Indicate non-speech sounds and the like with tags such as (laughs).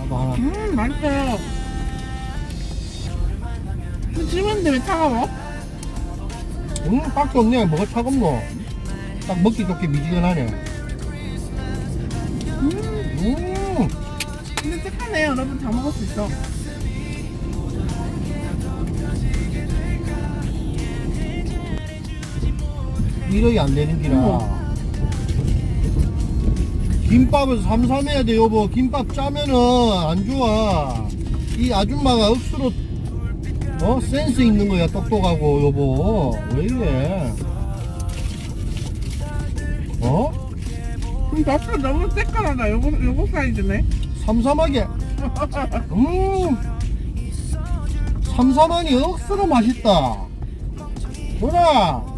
음 맛있어 찜은데 왜 차가워? 음, 딱 좋네. 뭐가 차갑노? 딱 먹기 좋게 미지근하네. 음 음, 근데 착하네 여러분 다 먹을 수 있어 일이 안 되는 기라. 김밥을 삼삼해야 돼, 여보. 김밥 짜면은 안 좋아. 이 아줌마가 억수로, 어? 센스 있는 거야, 똑똑하고, 여보. 왜 이래? 어? 밥도 너무 새까하다 요거, 요거 사이즈네 삼삼하게. (laughs) 음. 삼삼하니 억수로 맛있다. 뭐라?